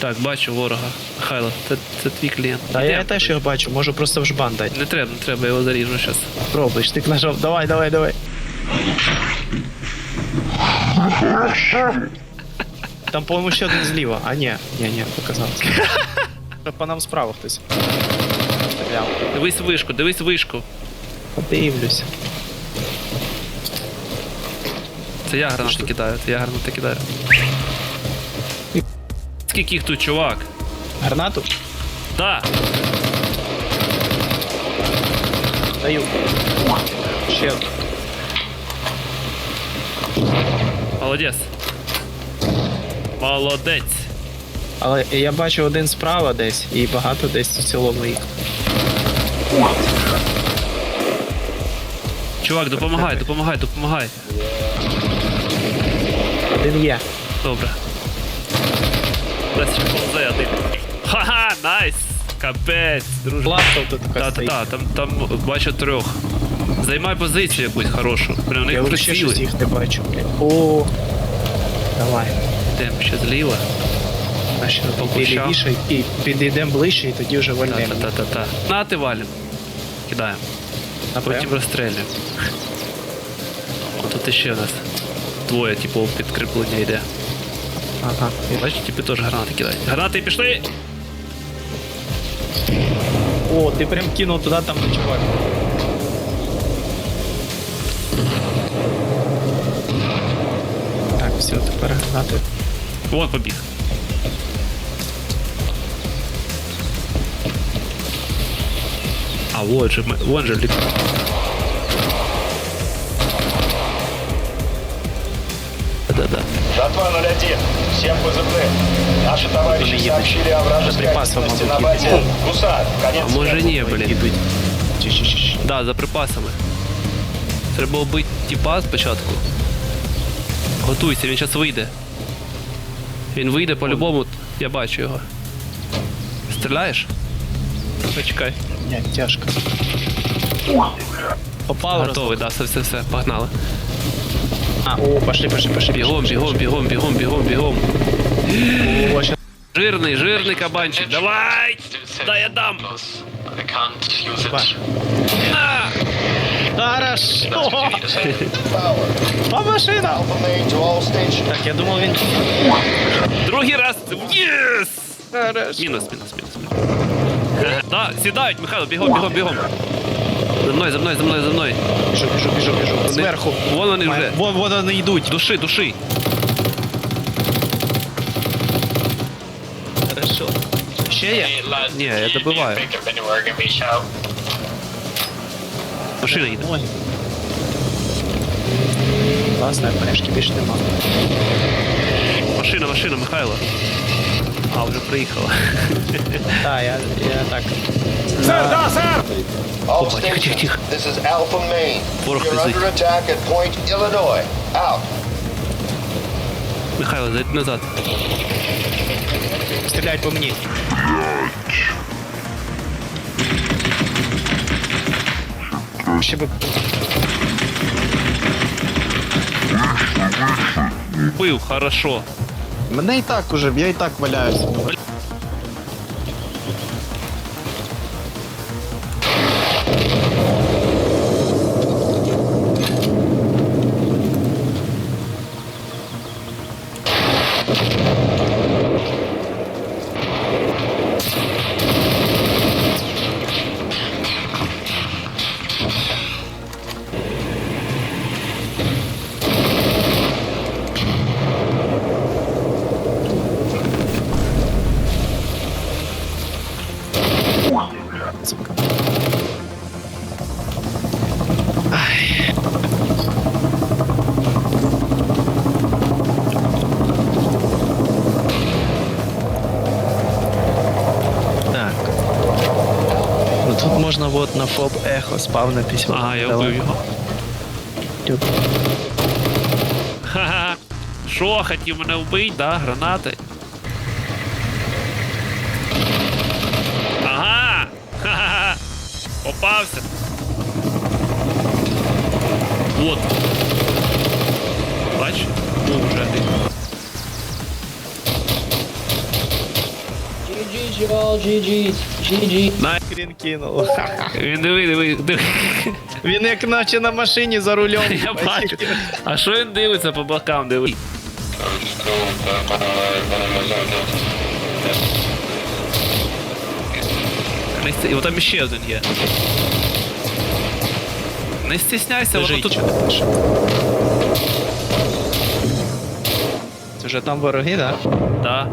Так, бачу ворога. Михайло, це, це твій клієнт. Та я теж його бачу, можу просто в жбан дати. Не треба, не треба, я його заріжу зараз. Пробуєш, ти нажав. Давай, давай, давай. Там, по-моєму, ще один зліва. А ні, ні, ні, показалось. По нам справа хтось. Стріляв. Дивись вишку, дивись вишку. Подивлюсь. Це я гранати кидаю, це я гранати кидаю. Скільки їх тут, чувак? Гранату? Да, Даю. Ще одну. молодець. Молодець. Але я бачу один справа десь і багато десь у цілому їх. Чувак, допомагай, допомагай, допомагай. Один є. Добре. Ще один. Ха-ха, найс! Капець, друже. Пластов тут така Та-та-та, там, там бачу трьох. Займай позицію якусь хорошу. Прям Я них вже ще щось приціли. їх не бачу. блін. О, давай. Йдемо ще зліва. А ще По ти лівіше і підійдемо ближче, і тоді вже вольнемо. Та-та-та-та. На ти валим. Кидаємо. Потім розстрілюємо. О, тут ще у нас двоє, типу, підкріплення йде. Ага. Бачиш, типу теж гранати кидають. Гранати пішли! О, ти прям кинув туди, там де чувак. Так, все, тепер гранати. Вон побіг. А вот же, мы- вон же лік. Да-да. Жатва 01. Всем позывным. Наши товарищи сообщили о вражеской активности на базе. Гусар. Конец А може ні, блін. Да, за припасами. Треба вбити тіпа спочатку. Готуйся, він зараз вийде. Він вийде по-любому, я бачу його. Стріляєш? Почекай. Ні, тяжко. Попав Готовий, да, все, все, все, погнали. А, о, пошли, пошли, пошли. Бігом, пошли, бігом, бігом, бігом, бігом, бігом. пошли. О, щас. Жирний, жирний кабанчик, давай! Да, я дам! I can't use it. На! Хорошо. По машинам. Alpha main to all stations. Так, я думав він... Другий раз! Єс! Мінус, мінус, мінус, мінус. Да, сідають, Михайло, бігом, бігом, бігом. За мною, за мною, за мною, за мною. Біжу, біжу, біжу, біжу. Зверху. Вон вони вже. Вон, вон вони йдуть. Души, души. Хорошо. Ще є? Hey, lads, Ні, я if you добиваю. pick up anywhere, give me a shout. Машина їде. Ой. Класна, пешки більше нема. Машина, машина, Михайло. А, вже приїхала. Так, я, я так. All Опа, тихо, тихо, stations. тихо. This is Alpha main. Ворог You're летить. under attack at Point Illinois. Out. Михайло, зайди назад. Стріляють по мені. Ще би Бив, хорошо. Мене і так уже, я і так валяюся. Тут можна от на ФОБ ехо спавнитись. от Ага, я вбив його. Ха-ха. Що, хотів мене вбити, да? Гранати. Попався. Вот. Бач? Був вже один. y'all. GG. GG. Хрін кинув. Він диви, диви, диви. Він як наче на машині за рулем. Я бачу. А що він дивиться по бокам, диви? Не стесняйся І там ще один є. Не стісняйся, воно тут. Це вже там вороги, да? Да.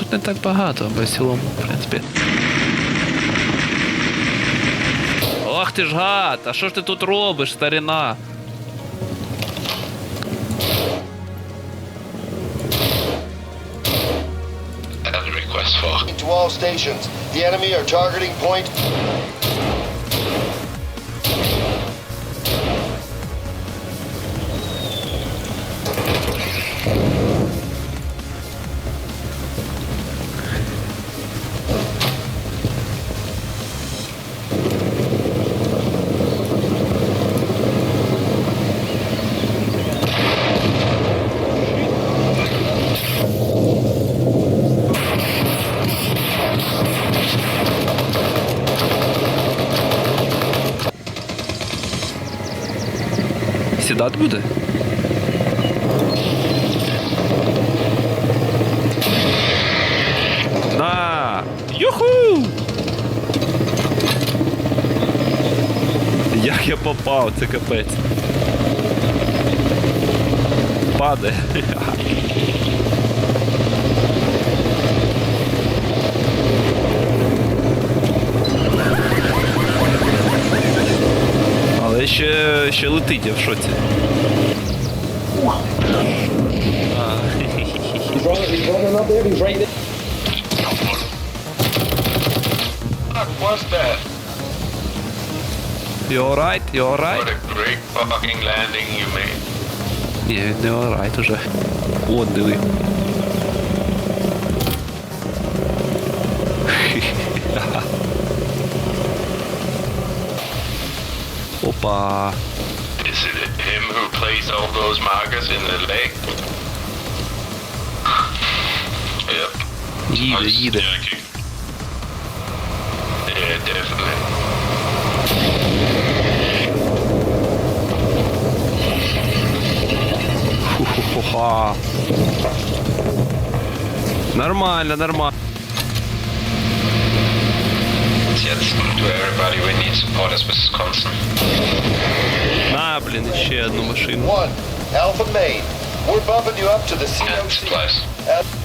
Тут не так багато, бо в цілому, в принципі. Ох ти ж гад! А що ж ти тут робиш, старина? Request for. To all stations, the enemy are targeting point. Сідати буде? На! Юху! Як я попав, це капець. Паде. Ще, ще летить, я в шоці. А, He's running, he's running up there. He's right there. Fuck was that? You alright? You alright? What a great fucking landing you made. Ні, він не alright уже. О, диви. Опа. Is it him who plays all those markers in the leg? Yep. Їде, їде. Jackie. Yeah, definitely. Ху-ху-ху-ха. Нормально, нормально. to everybody, we need support as Wisconsin. На, блін, ще одну машину. One, Alpha Main. We're bumping you up to the And COC.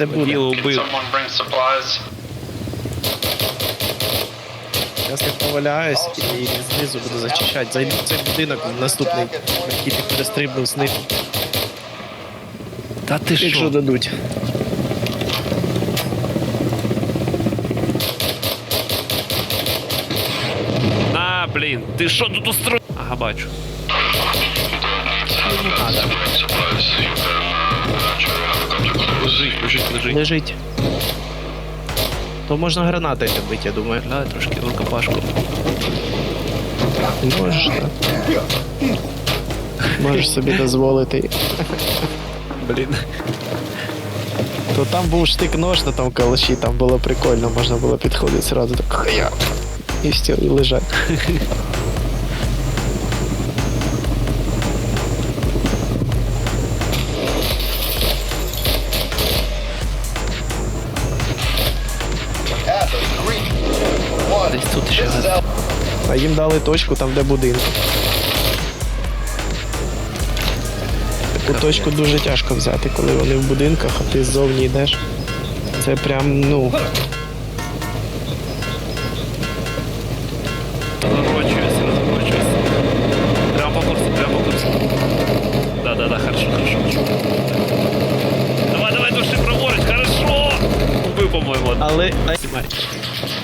Це буде. Діло вбив. Зараз я поваляюсь і знизу буду зачищати. Зайду в цей будинок наступний, який ти перестрибнув з них, Та ти якщо що? дадуть. На, блін, ти що тут устроїв? Ага, бачу. Лежить, лежить, лежить. Лежить. То можна гранатою бити, я думаю. Гля, трошки в рукопашку. Можеш, так. Можеш собі дозволити. Блін. То там був штик нож на тому калаші, там було прикольно, можна було підходити зразу так хая. І все, і лежать. Is Alpha. А їм дали точку там, де будинок. Таку точку дуже тяжко взяти, коли вони в будинках, а ти ззовні йдеш. Це прям, ну. Разворачивайся, разворачивайся. Прямо по курсу, по курсу. Да, да, да, хорошо, хорошо. Давай, давай, души праворуч, хорошо! Убив, по-моєму. Але.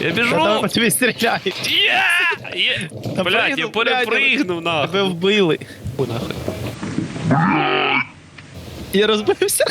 Я Та біжу! там по тобі стріляють. Є! Є! Та Блядь, я пригнув, блядь, перепригнув, Тебе нахуй. вбили. Фу, нахуй. Я розбився.